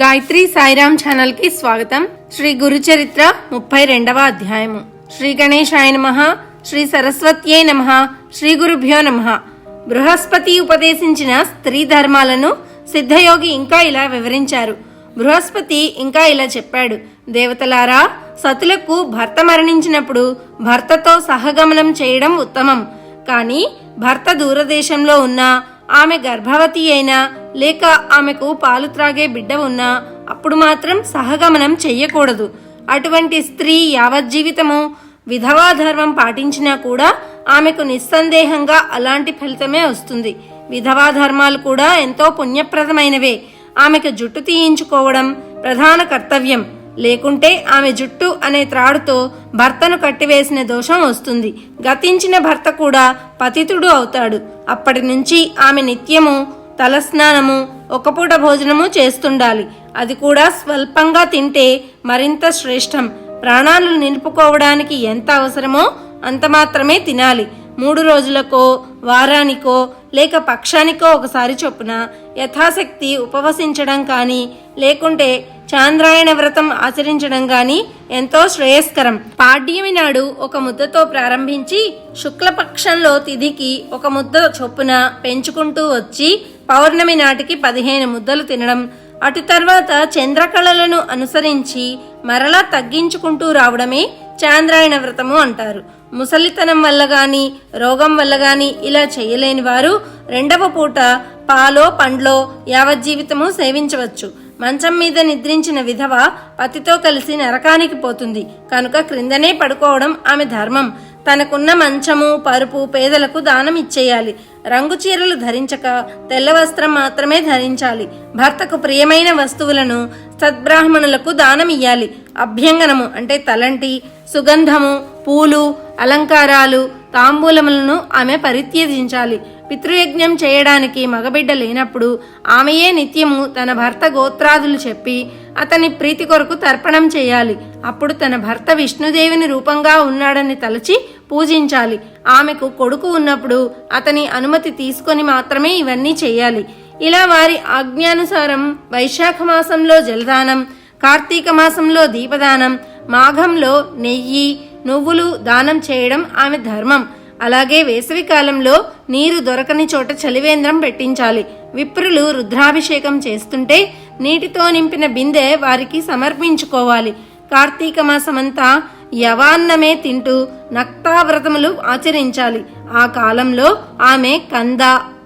గాయత్రి సాయిరామ్ ఛానల్కి స్వాగతం. శ్రీ గురు చరిత్ర ముప్పై రెండవ అధ్యాయము. శ్రీ గణేశాయ నమ శ్రీ సరస్వత్యే నమ శ్రీ గురుభ్యో నమ. బృహస్పతి ఉపదేశించిన స్త్రీ ధర్మాలను సిద్ధయోగి ఇంకా ఇలా వివరించారు. బృహస్పతి ఇంకా ఇలా చెప్పాడు. దేవతలారా సతులకు భర్త మరణించినప్పుడు భర్తతో సహగమనం చేయడం ఉత్తమం. కానీ భర్త దూరదేశంలో ఉన్నా ఆమె గర్భవతి అయినా లేక ఆమెకు పాలు త్రాగే బిడ్డ ఉన్నా అప్పుడు మాత్రం సహగమనం చెయ్యకూడదు. అటువంటి స్త్రీ యావజ్జీవితము విధవా ధర్మం పాటించినా కూడా ఆమెకు నిస్సందేహంగా అలాంటి ఫలితమే వస్తుంది. విధవా ధర్మాలు కూడా ఎంతో పుణ్యప్రదమైనవే. ఆమెకు జుట్టు తీయించుకోవడం ప్రధాన కర్తవ్యం. లేకుంటే ఆమె జుట్టు అనే త్రాడుతో భర్తను కట్టివేసిన దోషం వస్తుంది. గతించిన భర్త కూడా పతితుడు అవుతాడు. అప్పటి నుంచి ఆమె నిత్యము తలస్నానము ఒక పూట భోజనము చేస్తుండాలి. అది కూడా స్వల్పంగా తింటే మరింత శ్రేష్టం. ప్రాణాలు నిలుపుకోవడానికి ఎంత అవసరమో అంత మాత్రమే తినాలి. మూడు రోజులకో వారానికో లేక పక్షానికో ఒకసారి చొప్పున యథాశక్తి ఉపవసించడం కానీ లేకుంటే చాంద్రాయణ వ్రతం ఆచరించడం కానీ ఎంతో శ్రేయస్కరం. పాడ్యమి నాడు ఒక ముద్దతో ప్రారంభించి శుక్లపక్షంలో తిథికి ఒక ముద్ద చొప్పున పెంచుకుంటూ వచ్చి పౌర్ణమి నాటికి పదిహేను ముద్దలు తినడం అటు తర్వాత చంద్రకళలను అనుసరించి మరలా తగ్గించుకుంటూ రావడమే చాంద్రాయణ వ్రతము అంటారు. ముసలితనం వల్ల గాని రోగం వల్ల గాని ఇలా చేయలేని వారు రెండవ పూట పాలో పండ్లో యావజ్జీవితము సేవించవచ్చు. మంచం మీద నిద్రించిన విధవ పతితో కలిసి నరకానికి పోతుంది. కనుక క్రిందనే పడుకోవడం ఆమె ధర్మం. తనకున్న మంచము పరుపు పేదలకు దానం ఇచ్చేయాలి. రంగు చీరలు ధరించక తెల్ల వస్త్రం మాత్రమే ధరించాలి. భర్తకు ప్రియమైన వస్తువులను సద్బ్రాహ్మణులకు దానం ఇయ్యాలి. అభ్యంగనము అంటే తలంటి సుగంధము పూలు అలంకారాలు తాంబూలములను ఆమె పరిత్యజించాలి. పితృయజ్ఞం చేయడానికి మగబిడ్డ లేనప్పుడు ఆమెయే నిత్యము తన భర్త గోత్రాదులు చెప్పి అతని ప్రీతి కొరకు తర్పణం చేయాలి. అప్పుడు తన భర్త విష్ణుదేవిని రూపంగా ఉన్నాడని తలచి పూజించాలి. ఆమెకు కొడుకు ఉన్నప్పుడు అతని అనుమతి తీసుకొని మాత్రమే ఇవన్నీ చేయాలి. ఇలా వారి ఆజ్ఞానుసారం వైశాఖ మాసంలో జలదానం కార్తీక మాసంలో దీపదానం మాఘంలో నెయ్యి నువ్వులు దానం చేయడం ఆమె ధర్మం. అలాగే వేసవికాలంలో నీరు దొరకని చోట చలివేంద్రం పెట్టించాలి. విప్రులు రుద్రాభిషేకం చేస్తుంటే నీటితో నింపిన బిందె వారికి సమర్పించుకోవాలి. కార్తీక మాసమంతా యవాన్నమే తింటూ నక్తావ్రతములు ఆచరించాలి. ఆ కాలంలో ఆమె కంద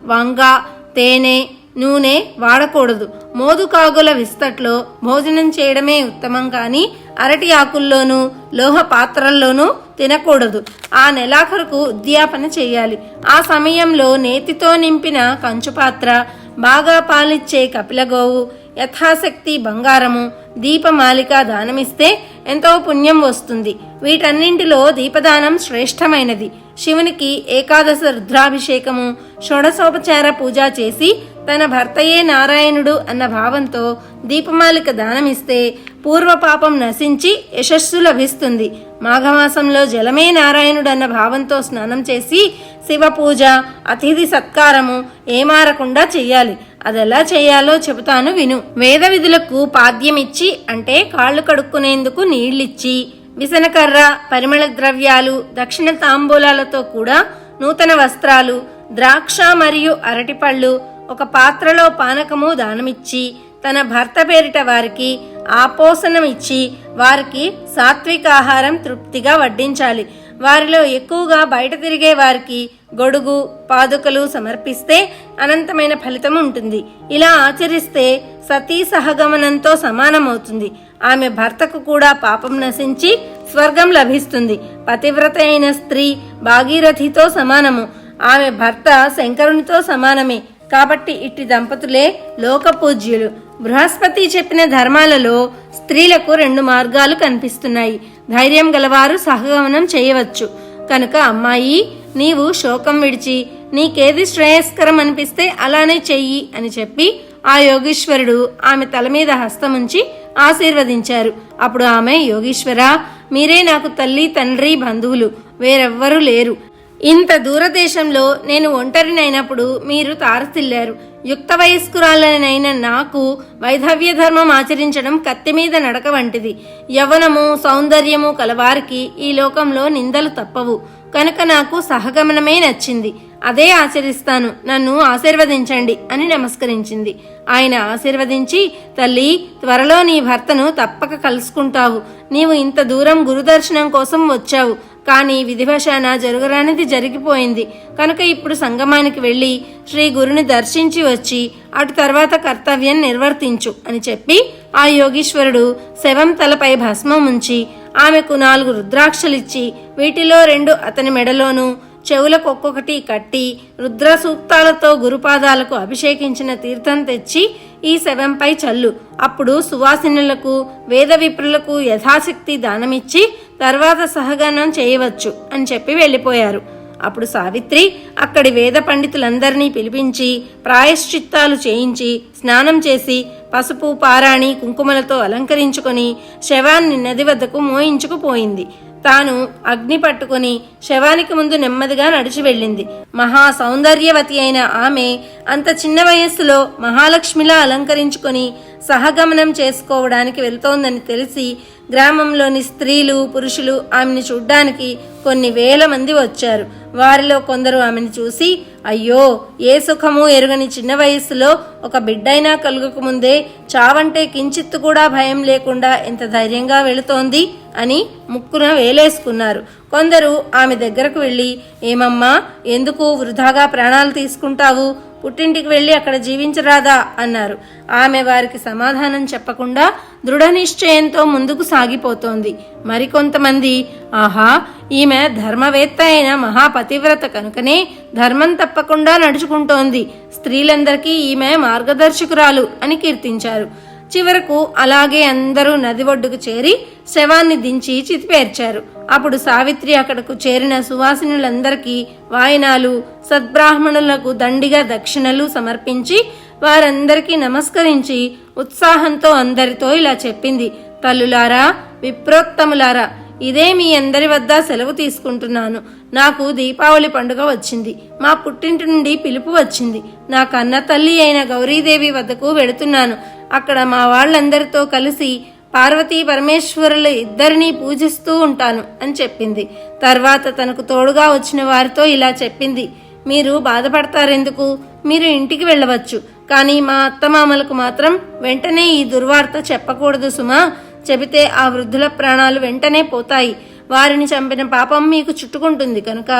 వంగ తేనె నూనె వాడకూడదు. మోదుకాగుల విస్తట్లో భోజనం చేయడమే ఉత్తమం కానీ అరటి ఆకుల్లోనూ లోహ పాత్రల్లోనూ తినకూడదు. ఆ నెలాఖరుకు ఉద్యాపన చేయాలి. ఆ సమయంలో నేతితో నింపిన కంచుపాత్ర బాగా పాలిచ్చే కపిలగోవు యథాశక్తి బంగారము దీపమాలిక దానమిస్తే ఎంతో పుణ్యం వస్తుంది. వీటన్నింటిలో దీపదానం శ్రేష్టమైనది. శివునికి ఏకాదశ రుద్రాభిషేకము షోడశోపచార పూజ చేసి తన భర్తయే నారాయణుడు అన్న భావంతో దీపమాలిక దానమిస్తే పూర్వపాపం నశించి యశస్సు లభిస్తుంది. మాఘమాసంలో జలమే నారాయణుడు అన్న భావంతో స్నానం చేసి శివ పూజ అతిథి సత్కారము ఏమారకుండా చెయ్యాలి. అదెలా చేయాలో చెబుతాను విను. వేద విధులకు పాద్యమిచ్చి అంటే కాళ్ళు కడుక్కునేందుకు నీళ్ళిచ్చి విసనకర్ర పరిమళ ద్రవ్యాలు దక్షిణ తాంబూలాలతో కూడా నూతన వస్త్రాలు ద్రాక్ష మరియు అరటిపళ్ళు ఒక పాత్రలో పానకము దానమిచ్చి తన భర్త పేరిట వారికి ఆపోసనమిచ్చి వారికి సాత్విక ఆహారం తృప్తిగా వడ్డించాలి. వారిలో ఎక్కువగా బయట తిరిగే వారికి గొడుగు పాదుకలు సమర్పిస్తే అనంతమైన ఫలితం ఉంటుంది. ఇలా ఆచరిస్తే సతీ సహగమనంతో సమానమవుతుంది. ఆమె భర్తకు కూడా పాపం నశించి స్వర్గం లభిస్తుంది. పతివ్రత అయిన స్త్రీ భాగీరథితో సమానము. ఆమె భర్త శంకరునితో సమానమే. కాబట్టి ఇట్టి దంపతులే లోకపూజ్యులు. బృహస్పతి చెప్పిన ధర్మాలలో స్త్రీలకు రెండు మార్గాలు కనిపిస్తున్నాయి. ధైర్యం గలవారు సహగమనం చేయవచ్చు. కనుక అమ్మాయి నీవు శోకం విడిచి నీకేది శ్రేయస్కరం అనిపిస్తే అలానే చెయ్యి అని చెప్పి ఆ యోగీశ్వరుడు ఆమె తల మీద హస్తముంచి ఆశీర్వదించారు. అప్పుడు ఆమె యోగీశ్వర మీరే నాకు తల్లి తండ్రి బంధువులు వేరెవ్వరూ లేరు. ఇంత దూరదేశంలో నేను ఒంటరినైనప్పుడు మీరు తారసిల్లారు. యుక్త వయస్కురాలనైన నాకు వైధవ్య ధర్మం ఆచరించడం కత్తి మీద నడక వంటిది. యవనము సౌందర్యము కలవారికి ఈ లోకంలో నిందలు తప్పవు. కనుక నాకు సహగమనమే నచ్చింది. అదే ఆచరిస్తాను. నన్ను ఆశీర్వదించండి అని నమస్కరించింది. ఆయన ఆశీర్వదించి తల్లి త్వరలో నీ భర్తను తప్పక కలుసుకుంటావు. నీవు ఇంత దూరం గురుదర్శనం కోసం వచ్చావు. కానీ విధివశాన జరగరానిది జరిగిపోయింది. కనుక ఇప్పుడు సంగమానికి వెళ్ళి శ్రీ గురుని దర్శించి వచ్చి అటు తర్వాత కర్తవ్యం నిర్వర్తించు అని చెప్పి ఆ యోగీశ్వరుడు శవం తలపై భస్మం ఉంచి ఆమెకు నాలుగు రుద్రాక్షలిచ్చి వీటిలో రెండు అతని మెడలోనూ చెవులకు ఒక్కొక్కటి కట్టి రుద్ర సూక్తాలతో గురుపాదాలకు అభిషేకించిన తీర్థం తెచ్చి ఈ శవంపై చల్లు. అప్పుడు సువాసినులకు వేద విప్రులకు యథాశక్తి దానమిచ్చి తర్వాత సహగానం చేయవచ్చు అని చెప్పి వెళ్ళిపోయారు. అప్పుడు సావిత్రి అక్కడి వేద పండితులందరినీ పిలిపించి ప్రాయశ్చిత్తాలు చేయించి స్నానం చేసి పసుపు పారాణి కుంకుమలతో అలంకరించుకొని శవాన్ని నది వద్దకు మోయించుకుపోయింది. తాను అగ్ని పట్టుకుని శవానికి ముందు నెమ్మదిగా నడిచి వెళ్ళింది. మహా సౌందర్యవతి అయిన ఆమె అంత చిన్న వయస్సులో మహాలక్ష్మిలా అలంకరించుకొని సహగమనం చేసుకోవడానికి వెళ్తోందని తెలిసి గ్రామంలోని స్త్రీలు పురుషులు ఆమెను చూడ్డానికి కొన్ని వేల మంది వచ్చారు. వారిలో కొందరు ఆమెను చూసి అయ్యో ఏ సుఖము ఎరుగని చిన్న వయస్సులో ఒక బిడ్డైనా కలుగక ముందే చావంటే కించిత్తు కూడా భయం లేకుండా ఎంత ధైర్యంగా వెళుతోంది? అని ముక్కున వేలేసుకున్నారు. కొందరు ఆమె దగ్గరకు వెళ్ళి ఏమమ్మా ఎందుకు వృధాగా ప్రాణాలు తీసుకుంటావు? పుట్టింటికి వెళ్ళి అక్కడ జీవించరాదా? అన్నారు. ఆమె వారికి సమాధానం చెప్పకుండా దృఢ నిశ్చయంతో ముందుకు సాగిపోతోంది. మరికొంతమంది ఆహా ఈమె ధర్మవేత్త అయిన మహాపతివ్రత కనుకనే ధర్మం తప్పకుండా నడుచుకుంటోంది. స్త్రీలందరికీ ఈమె మార్గదర్శకురాలు అని కీర్తించారు. చివరకు అలాగే అందరూ నది ఒడ్డుకు చేరి శవాన్ని దించి చితిపేర్చారు. అప్పుడు సావిత్రి అక్కడకు చేరిన సువాసినులందరికీ వాయనాలు సద్బ్రాహ్మణులకు దండిగా దక్షిణలు సమర్పించి వారందరికీ నమస్కరించి ఉత్సాహంతో అందరితో ఇలా చెప్పింది. తల్లులారా విప్రోత్తములారా ఇదే మీ అందరి వద్ద సెలవు తీసుకుంటున్నాను. నాకు దీపావళి పండుగ వచ్చింది. మా పుట్టింటి నుండి పిలుపు వచ్చింది. నా కన్న తల్లి అయిన గౌరీదేవి వద్దకు వెళుతున్నాను. అక్కడ మా వాళ్ళందరితో కలిసి పార్వతీ పరమేశ్వరులు ఇద్దరినీ పూజిస్తూ ఉంటాను అని చెప్పింది. తర్వాత తనకు తోడుగా వచ్చిన వారితో ఇలా చెప్పింది. మీరు బాధపడతారెందుకు? మీరు ఇంటికి వెళ్ళవచ్చు. కానీ మా అత్తమామలకు మాత్రం వెంటనే ఈ దుర్వార్త చెప్పకూడదు సుమా. చెబితే ఆ వృద్ధుల ప్రాణాలు వెంటనే పోతాయి. వారిని చంపిన పాపం మీకు చుట్టుకుంటుంది కనుక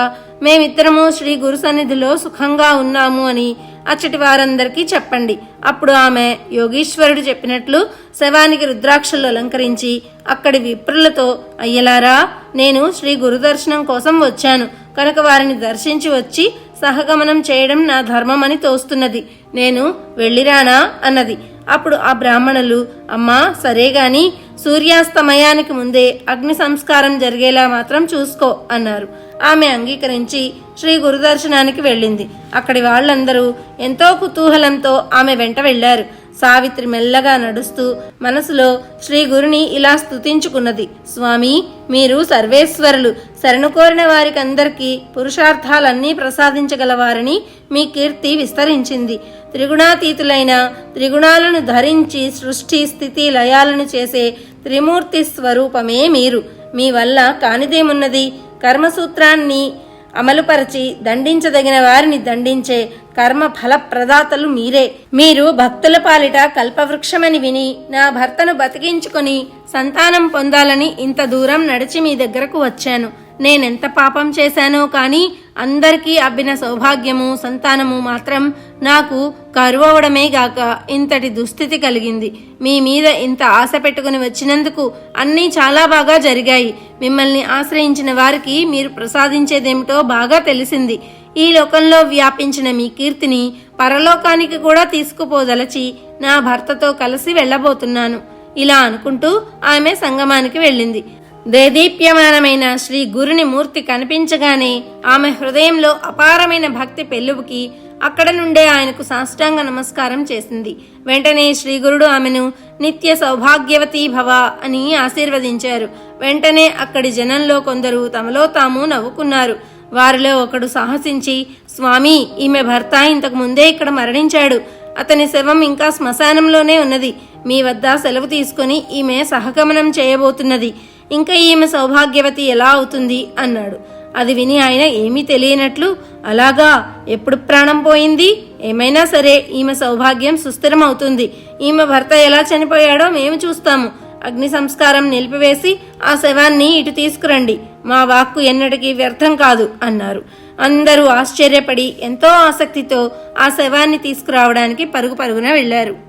మేమిద్దరము శ్రీ గురు సన్నిధిలో సుఖంగా ఉన్నాము అని అచ్చటి వారందరికీ చెప్పండి. అప్పుడు ఆమె యోగీశ్వరుడు చెప్పినట్లు శవానికి రుద్రాక్షలు అలంకరించి అక్కడి విప్రులతో అయ్యలారా నేను శ్రీ గురుదర్శనం కోసం వచ్చాను. కనుక వారిని దర్శించి వచ్చి సహగమనం చేయడం నా ధర్మమని తోస్తున్నది. నేను వెళ్ళిరానా? అన్నది. అప్పుడు ఆ బ్రాహ్మణులు అమ్మా సరే గాని సూర్యాస్తమయానికి ముందే అగ్ని సంస్కారం జరిగేలా మాత్రం చూసుకో అన్నారు. ఆమె అంగీకరించి శ్రీ గురుదర్శనానికి వెళ్ళింది. అక్కడి వాళ్ళందరూ ఎంతో కుతూహలంతో ఆమె వెంట వెళ్ళారు సావిత్రి మెల్లగా నడుస్తూ మనసులో శ్రీ గురుని ఇలా స్తుతించుకున్నది స్వామి మీరు సర్వేశ్వరులు శరణు కోరిన వారికందరికీ పురుషార్థాలన్నీ ప్రసాదించగలవారని మీ కీర్తి విస్తరించింది. త్రిగుణాతీతులైన త్రిగుణాలను ధరించి సృష్టి స్థితి లయాలను చేసే త్రిమూర్తి స్వరూపమే మీరు. మీ వల్ల కానిదేమున్నది? కర్మసూత్రాన్ని అమలుపరచి దండించదగిన వారిని దండించే కర్మ ఫల ప్రదాతలు మీరే. మీరు భక్తుల పాలిట కల్పవృక్షమని విని నా భర్తను బతికించుకొని సంతానం పొందాలని ఇంత దూరం నడిచి మీ దగ్గరకు వచ్చాను. నేనెంత పాపం చేశానో కానీ అందరికీ అబ్బిన సౌభాగ్యము సంతానము మాత్రం నాకు కరువవడమే గాక ఇంతటి దుస్థితి కలిగింది. మీ మీద ఇంత ఆశ పెట్టుకుని వచ్చినందుకు అన్నీ చాలా బాగా జరిగాయి. మిమ్మల్ని ఆశ్రయించిన వారికి మీరు ప్రసాదించేదేమిటో బాగా తెలిసింది. ఈ లోకంలో వ్యాపించిన మీ కీర్తిని పరలోకానికి కూడా తీసుకుపోదలచి నా భర్తతో కలిసి వెళ్ళబోతున్నాను. ఇలా అనుకుంటూ ఆమె సంగమానికి వెళ్ళింది. దేదీప్యమానమైన శ్రీ గురుని మూర్తి కనిపించగానే ఆమె హృదయంలో అపారమైన భక్తి పెళ్ళుబుకి అక్కడ నుండే ఆయనకు సాష్టాంగ నమస్కారం చేసింది. వెంటనే శ్రీ గురుడు ఆమెను నిత్య సౌభాగ్యవతీ భవ అని ఆశీర్వదించారు. వెంటనే అక్కడి జనంలో కొందరు తమలో తాము నవ్వుకున్నారు. వారిలో ఒకడు సాహసించి స్వామి ఈమె భర్త ఇంతకు ముందే ఇక్కడ మరణించాడు. అతని శవం ఇంకా శ్మశానంలోనే ఉన్నది. మీ వద్ద సెలవు తీసుకొని ఈమె సహగమనం చేయబోతున్నది. ఇంకా ఈమె సౌభాగ్యవతి ఎలా అవుతుంది అన్నాడు. అది విని ఆయన ఏమీ తెలియనట్లు అలాగా ఎప్పుడు ప్రాణం పోయింది? ఏమైనా సరే ఈమె సౌభాగ్యం సుస్థిరం అవుతుంది ఈమె భర్త ఎలా చనిపోయాడో మేము చూస్తాము. అగ్ని సంస్కారం నిలిపివేసి ఆ శవాన్ని ఇటు తీసుకురండి. మా వాక్కు ఎన్నటికీ వ్యర్థం కాదు అన్నారు. అందరూ ఆశ్చర్యపడి ఎంతో ఆసక్తితో ఆ శవాన్ని తీసుకురావడానికి పరుగు పరుగున వెళ్ళారు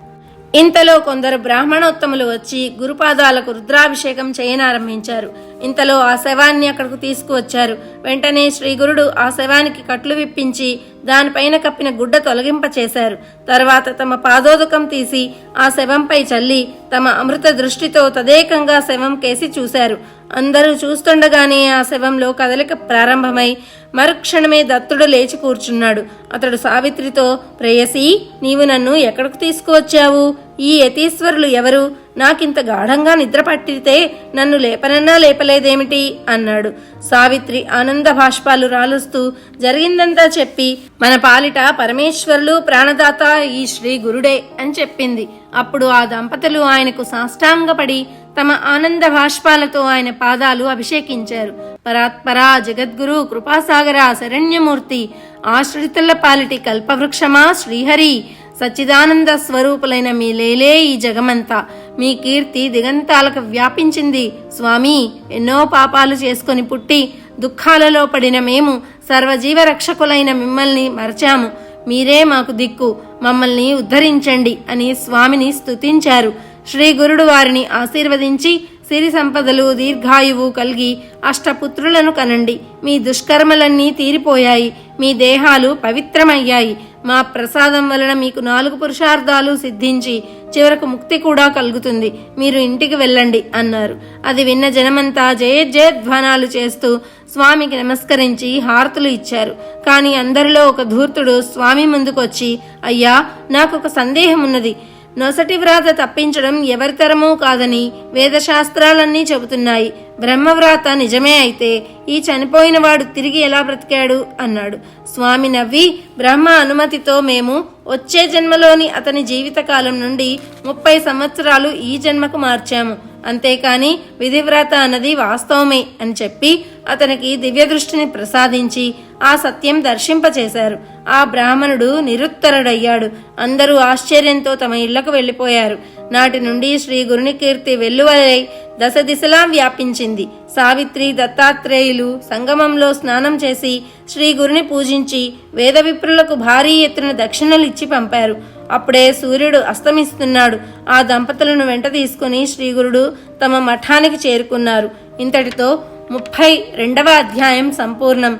ఇంతలో కొందరు బ్రాహ్మణోత్తములు వచ్చి గురుపాదాలకు రుద్రాభిషేకం చేయనారంభించారు. ఇంతలో ఆ శవాన్ని అక్కడకు తీసుకువచ్చారు. వెంటనే శ్రీగురుడు ఆ శవానికి కట్లు విప్పించి దానిపైన కప్పిన గుడ్డ తొలగింప చేశారు తర్వాత తమ పాదోదకం తీసి ఆ శవంపై చల్లి తమ అమృత దృష్టితో తదేకంగా శవం కేసి చూశారు. అందరూ చూస్తుండగానే ఆ శవంలో కదలిక ప్రారంభమై మరుక్షణమే దత్తుడు లేచి కూర్చున్నాడు. అతడు సావిత్రితో ప్రేయసి నీవు నన్ను ఎక్కడికి తీసుకువచ్చావు? ఈ యతీశ్వరులు ఎవరు? నాకింత గాఢంగా నిద్ర పట్టితే నన్ను లేపనన్నా లేపలేదేమిటి? అన్నాడు. సావిత్రి ఆనంద భాష్పాలు రాలుస్తూ జరిగిందంతా చెప్పి మన పాలిట పరమేశ్వరులు ప్రాణదాత ఈ శ్రీ గురుడే అని చెప్పింది. అప్పుడు ఆ దంపతులు ఆయనకు సాష్టాంగపడి తమ ఆనంద భాష్పాలతో ఆయన పాదాలు అభిషేకించారు. పరాత్పరా జగద్గురు కృపాసాగర శరణ్యమూర్తి ఆశ్రితుల పాలిటి కల్పవృక్షమా శ్రీహరి సచ్చిదానంద స్వరూపులైన మీ లేలే ఈ జగమంతా. మీ కీర్తి దిగంతాలకు వ్యాపించింది. స్వామి ఎన్నో పాపాలు చేసుకొని పుట్టి దుఃఖాలలో పడిన మేము సర్వజీవ రక్షకులైన మిమ్మల్ని మరచాము. మీరే మాకు దిక్కు. మమ్మల్ని ఉద్ధరించండి అని స్వామిని స్తుతించారు. శ్రీ గురుడు వారిని ఆశీర్వదించి సిరి సంపదలు దీర్ఘాయువు కలిగి అష్టపుత్రులను కనండి. మీ దుష్కర్మలన్నీ తీరిపోయాయి. మీ దేహాలు పవిత్రమయ్యాయి. మా ప్రసాదం వలన మీకు నాలుగు పురుషార్థాలు సిద్ధించి చివరకు ముక్తి కూడా కలుగుతుంది. మీరు ఇంటికి వెళ్ళండి అన్నారు. అది విన్న జనమంతా జయ జయధ్వానాలు చేస్తూ స్వామికి నమస్కరించి హారతులు ఇచ్చారు. కానీ అందరిలో ఒక ధూర్తుడు స్వామి ముందుకొచ్చి అయ్యా నాకు ఒక సందేహం ఉన్నది నొసటి వ్రాత తప్పించడం ఎవరితరమూ కాదని వేదశాస్త్రాలన్నీ చెబుతున్నాయి. బ్రహ్మవ్రాత నిజమే అయితే ఈ చనిపోయిన వాడు తిరిగి ఎలా బ్రతికాడు? అన్నాడు. స్వామి నవ్వి బ్రహ్మ అనుమతితో మేము వచ్చే జన్మలోని అతని జీవితకాలం నుండి ముప్పై సంవత్సరాలు ఈ జన్మకు మార్చాము. అంతేకాని విధివ్రత అన్నది వాస్తవమే అని చెప్పి అతనికి దివ్య దృష్టిని ప్రసాదించి ఆ సత్యం దర్శింపచేశారు. ఆ బ్రాహ్మణుడు నిరుత్తరుడయ్యాడు. అందరూ ఆశ్చర్యంతో తమ ఇళ్ళకు వెళ్ళిపోయారు. నాటి నుండి శ్రీ గురుని కీర్తి వెల్లువలై దశ దిశలా వ్యాపించింది. సావిత్రి దత్తాత్రేయులు సంగమంలో స్నానం చేసి శ్రీ గురుని పూజించి వేద విప్రులకు భారీ ఎత్తున దక్షిణలు ఇచ్చి పంపారు. అప్పుడే సూర్యుడు అస్తమిస్తున్నాడు. ఆ దంపతులను వెంట తీసుకుని శ్రీగురుడు తమ మఠానికి చేరుకున్నారు. ఇంతటితో ముప్పై రెండవ అధ్యాయం సంపూర్ణం.